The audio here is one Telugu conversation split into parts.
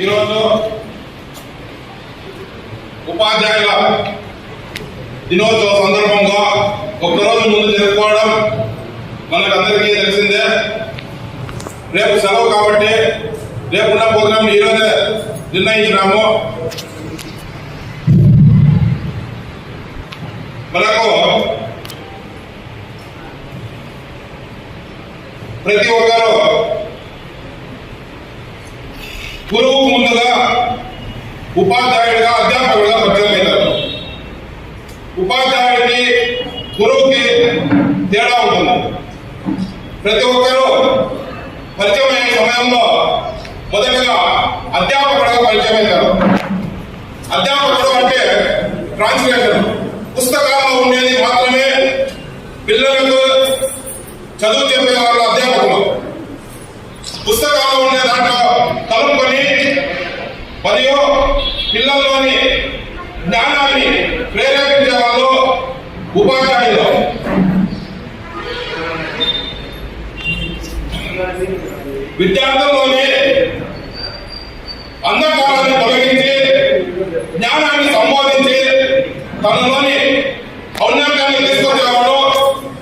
ఈరోజు ఉపాధ్యాయుల దినోత్సవ సందర్భంగా ఒక్కరోజు ముందు జరుపుకోవడం మనకందరికీ తెలిసిందే. రేపు సెలవు కాబట్టి రేపున్న ప్రోగ్రాం ఈరోజే నిర్ణయించినాము. మనకు ప్రతి ఒక్కరూ గురువుకు ముందుగా ఉపాధ్యాయుడిగా అధ్యాపకుడిగా పరిచయం ఉపాధ్యాయుడికి గురువుకి తేడా ఉంటుంది. ప్రతి ఒక్కరూ పరిచయం సమయంలో మొదటగా అధ్యాపకుడిగా పరిచయం అధ్యాపకుడు అంటే ట్రాన్స్లేషన్ పుస్తకాల్లో ఉండేది మాత్రమే పిల్లలకు చదువు చెప్పే వాళ్ళు అధ్యాపకులు. పుస్తకాల్లో ఉండే దాంట్లో కలుపుకొని మరియు పిల్లల్లోని జ్ఞానాన్ని ప్రేరేపించే వాళ్ళు ఉపాధ్యాయులు. విద్యార్థుల్లోని అంధకారాన్ని తొలగించి జ్ఞానాన్ని సంబోధించి తనలోని ఔన్నత్యాన్ని తీసుకొచ్చేవాడు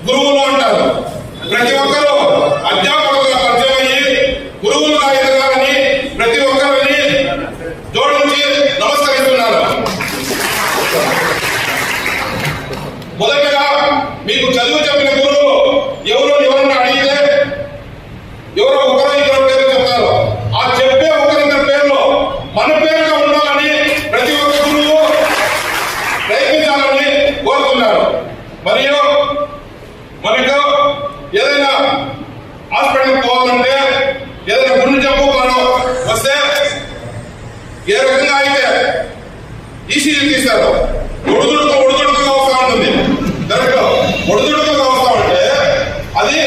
గురువులు అంటారు ప్రతి ఒక్కరూ అధ్యాపకులుగా పరిచయం అయ్యి గురువులుగా ఎదగాలని ప్రతి ఒక్కరిని జోడించి నమస్కరిస్తున్నారు మొదటగా మీకు చదువు చెప్పిన గురువు ఎవరు ఎవరన్నా అడిగితే ఎవరో ఒకరో ఇద్దరు పేరు చెప్తారు ఆ చెప్పే ఒకరిద్దరు పేర్లు మన పేరుగా ఉండాలని ప్రతి ఒక్క గురువు ప్రయత్నించాలని కోరుతున్నారు మరియు మనకు ఏదైనా హాస్పిటల్కి పోవాలంటే ఏదైనా గుండె జబ్బు మనం వస్తే ఏ రకంగా అయితే ఈసీజీ తీస్తారు ఒడిదుడుకు ఒడిదుడుకుగా వస్తూ ఉంటుంది. దాంట్లో ఒడిదుడుకుగా వస్తూ ఉంటే అది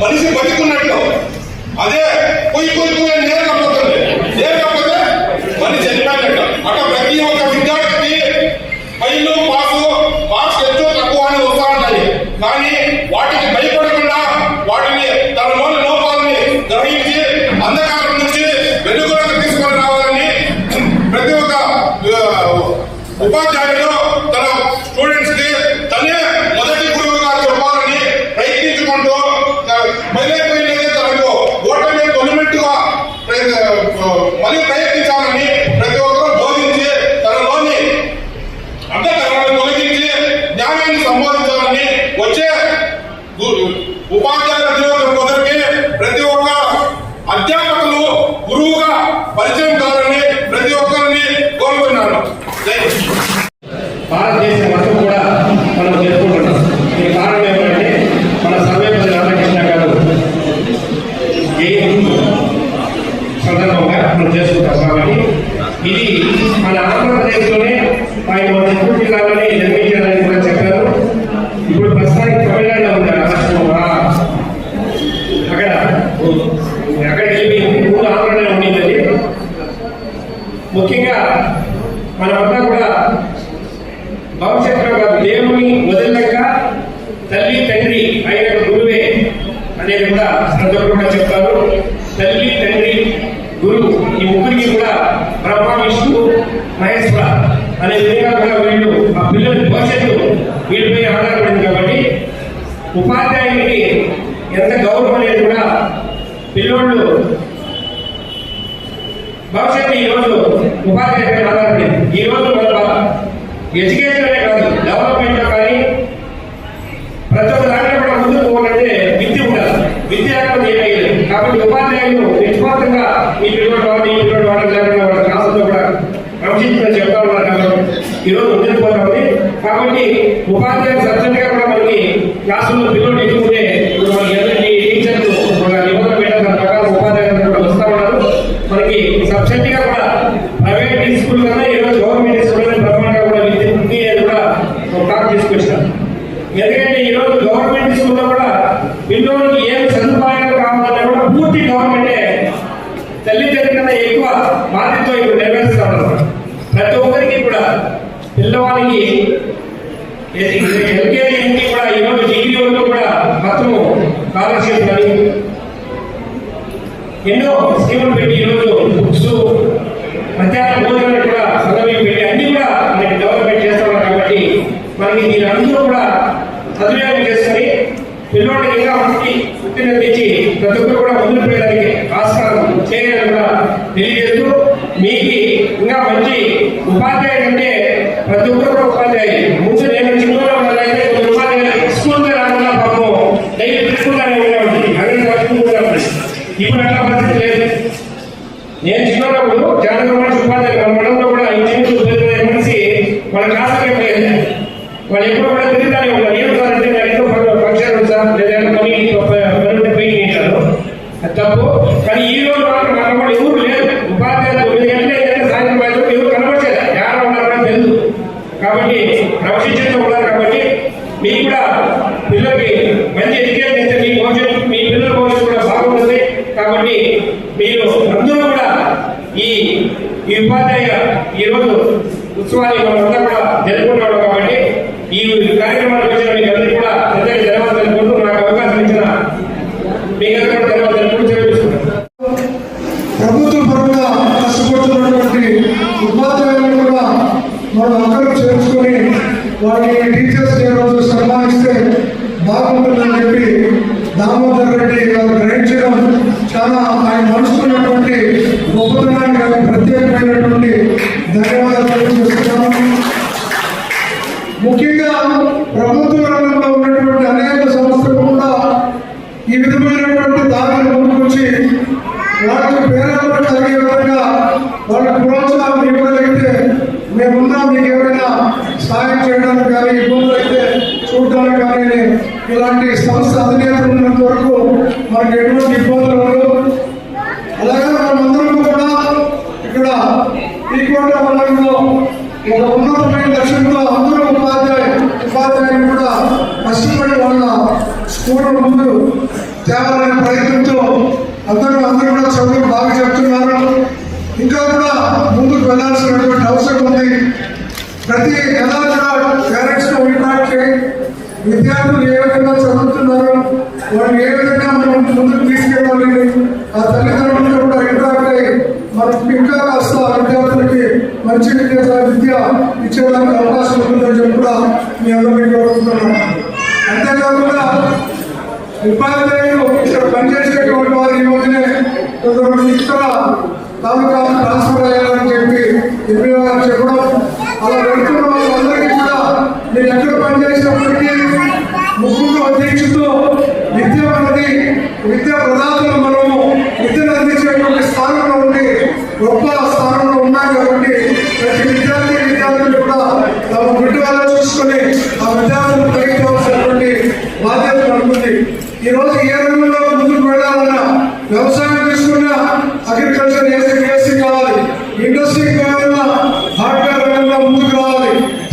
మనిషి బతికున్నట్లు అదే పోయి పోయి పోయి అని నేరుగా పోతుంది. నేరుగా పోతే మనిషి చనిపోయినట్టు. అట్లా ప్రతి ఒక్క విద్యార్థికి ఫైలు పాసు మార్క్స్ ఎక్కువ తక్కువ అని వస్తూ ఉంటాయి. కానీ వాటికి భయపడి ఉపాధ్యాయుడు తన స్టూడెంట్స్కి తనే మొదటి గురువుగా చెప్పాలని ప్రయత్నించుకుంటూ మొదలైపోయినది తనకు ఓటమి తొలిమెట్టుగా మళ్ళీ ప్రయత్నించాలని ప్రతి ఒక్కరూ బోధించి తనలోని అంతఃకరణను తొలగించి జ్ఞానాన్ని సంబోధించాలని వచ్చే గు- ఉపాధ్యాయుల దినోత్సవం మొదటికి ప్రతి ఒక్క అధ్యాపకులు గురువుగా పరిచయం కావాలని ప్రతి ఒక్కరిని కోరుతున్నాను జై హింద్. భారతదేశం మొత్తం కూడా మనం జరుపుకుంటున్నాం దీనికి కారణం ఏమంటే మన సర్వేపల్లి రామకృష్ణ గారు జయంతి సందర్భంగా మనం చేసుకుంటాం కాబట్టి ఇది మన ఆంధ్రప్రదేశ్లోనే ఆయన మన చిత్తూరు జిల్లాలోనే జన్మించారని కూడా చెప్పారు ఇప్పుడు ప్రస్తుతానికి తమిళనాడులో ఉన్నారు ఆ రాష్ట్రంలో. ఆ అక్కడ అక్కడ వెళ్ళి ఊరు ఆంధ్రలో ఉండింది ముఖ్యంగా మనమంతా కూడా భవిష్యత్తులో కాదు దేవుని వదిలేక తల్లి తండ్రి అయిన గురువే అనేది అందరూ కూడా చెప్తారు. తల్లి తండ్రి గురువు ఈ ముగ్గురికి కూడా బ్రహ్మ విష్ణు మహేశ్వర అనే విధంగా కూడా వీళ్ళు ఆ పిల్లల భవిష్యత్తు వీళ్ళపై ఆధారపడింది కాబట్టి ఉపాధ్యాయునికి ఎంత గౌరవం అనేది కూడా పిల్లోళ్ళు భవిష్యత్తు ఈ రోజు ఉపాధ్యాయుల ఆధారపడింది. ఈ రోజు మన ఎడ్యుకేషన్ అనే కాదు డెవలప్మెంట్లో కానీ ప్రతి ఒక్క దాంట్లో కూడా ముందుకు పోవాలంటే విద్య ఉండాలి విద్య లేకపోతే ఏమయ్యేది కాబట్టి ఉపాధ్యాయులు నిష్పాతంగా ఈ పిల్లలు వాడు ఈ పిల్లలు వాడు లేకుండా వాళ్ళ క్లాసుల్లో కూడా క్రమశిక్షణ చెప్తా ఉన్నారు ఈరోజు ముందుకు పోతా ఉంది. కాబట్టి ఉపాధ్యాయులు సబ్జెక్ట్గా కూడా మనకి క్లాసుల్లో పిల్లలు ఎక్కువే కన్నా ఎక్కువ బాధ్యతతో ఇప్పుడు నెరవేరుస్తాం ప్రతి ఒక్కరికి కూడా పిల్లవాడికి ఎల్కేజీ కూడా ఈరోజు డిగ్రీ వరకు కూడా స్కాలర్షిప్ అని ఎన్నో స్కీములు పెట్టి ఈరోజు బుక్స్ మధ్యాహ్న భోజనాలు కూడా సదవి పెట్టి అన్ని కూడా మనకి డెవలప్మెంట్ చేస్తాం కాబట్టి మనకి దీని కూడా సదుపాయం చేసుకొని పిల్లవాడికి ఇంకా మంచి ఉత్తీర్ణ తెచ్చి ప్రతి ఉపాధ్యాయుడు అంటే ప్రతి ఒక్కరు కూడా ఉపాధ్యాయుడు ముందు నేను చిన్నగా ఉన్నదైతే ఉపాధ్యాయులు స్కూల్ రాకుండా పాపం డైలీ తీసుకుంటానే ఉండేవాడి అదే చదువుకుంటున్నాడు ఇప్పుడు అట్లా పరిస్థితి లేదు. నేను చిన్నప్పుడు జానకమైన ఉపాధ్యాయులు. మన మండలంలో కూడా ఇంజనీర్లు పెద్ద పెద్ద మనిషి వాళ్ళ క్లాసులకే పోయేది వాళ్ళు ఎప్పుడు కూడా తిరుగుతానే ఉంటారు. ఏం సార్ అంటే నేను ఎంతో ఫంక్షన్ సార్. లేదా పని పని పోయి తప్పు. కానీ ఈ రోజు మాత్రం మన కూడా ఎవరు లేదు ఉపాధ్యాయులు క్రమశిక్షణతో ఉన్నారు కాబట్టి మీకు కూడా పిల్లలకి మంచి ఎడ్యుకేషన్ ఇస్తే మీ భవిష్యత్తు మీ పిల్లల భవిష్యత్తు కూడా బాగుంటుంది. కాబట్టి మీరు అందరూ కూడా ఈ ఈ ఉపాధ్యాయ ఈరోజు రోజు ఉత్సవాన్ని మనంతా కూడా జరుపుకుంటున్నాం కాబట్టి ఈ కార్యక్రమానికి వచ్చిన మీకు అందరికీ కూడా ప్రత్యేక ధన్యవాదాలు తెలుపుకుంటూ నాకు అవకాశం ఇచ్చిన మీకు అందరికీ కూడా ధన్యవాదాలు తెలుపుకుంటూ తెలియజేస్తున్నాను ప్రభుత్వ పరంగా కష్టపడుతున్నటువంటి ఉపాధ్యాయులను కూడా మనం అందరం చేర్చుకొని వారికి టీచర్స్ డే రోజు సన్మానిస్తే బాగుంటుందని చెప్పి దామోదర్ రెడ్డి గారు గ్రహించడం చాలా ఆయన మనసుకున్నటువంటి గొప్పతనానికి ఆయన ప్రత్యేకమైనటువంటి ధన్యవాదాలు తెలియజేస్తున్నాను ముఖ్యంగా ప్రభుత్వ రంగంలో ఉన్నటువంటి అనేక సంస్థలు కూడా ఈ విధమైనటువంటి దారిని ముందుకొచ్చి వాళ్ళకి పేరెంట్ కలిగే విధంగా వాళ్ళకి ప్రోత్సాహం ఇవ్వగలిగితే మేమున్నా మీకు ఏమైనా సాయం చేయడానికి కానీ ఇబ్బందులు అయితే చూడడానికి కానీ ఇలాంటి సంస్థ అధినేతలు వరకు మనకి ఎటువంటి ఇబ్బందులు ఉండవు. అలాగే మనమందరం కూడా ఇక్కడ ఈ కోట మండలంలో ఒక ఉన్నతమైన లక్ష్యంతో అందరూ ఉపాధ్యాయ ఉపాధ్యాయులు కూడా కష్టపడి వాళ్ళ స్కూల్ ముందు తేవాలనే ప్రయత్నంతో అందరూ అందరూ కూడా చదువులు బాగా చెప్తున్నారు. ఇంకా కూడా ముందుకు వెళ్ళాల్సినటువంటి అవసరం ఉంది. ప్రతి ఎలా కూడా పేరెంట్స్ విద్యార్థులు ఏ విధంగా చదువుతున్నారు వాళ్ళు ఏ విధంగా మనం ముందుకు తీసుకెళ్ళాలి? ఆ తల్లిదండ్రులతో కూడా ఇంటరాక్ట్ అయ్యి మనకి ఇంకా కాస్త ఆ విద్యార్థులకి మంచి విద్య విద్య ఇచ్చేదానికి అవకాశం ఉంటుందని చెప్పి కూడా మీ అందరికీ అంతేకాకుండా ఉపాధ్యాయులు ఇక్కడ పనిచేసేటువంటి వారు ఈ రోజునే కొంతమంది ఇక్కడ తాలూకా ట్రాన్స్ఫర్ అయ్యారని చెప్పి ఎంపీ గారు చెప్పడం బిడ్డగా ఆ ప్రజలను తగ్గించవలసినటువంటి బాధ్యత పడుతుంది ఈ రోజు ఏ రంగంలో ముందుకు వెళ్ళాలన్నా వ్యవసాయం తీసుకున్నా అగ్రికల్చర్ ఏసీ కావాలి ఇండస్ట్రీ కావాలన్నా హార్డ్వేర్ రంగంలో ముందుకు రావాలి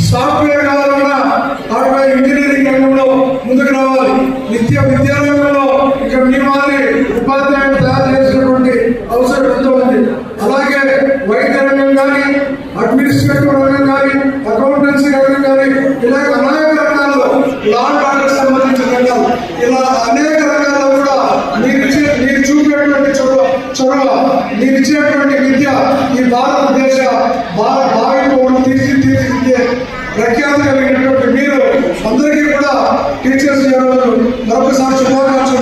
సాఫ్ట్వేర్ కావాలన్నా హార్డ్వేర్ ఇంజనీరింగ్ రంగంలో ముందుకు రావాలి. నిత్య విద్య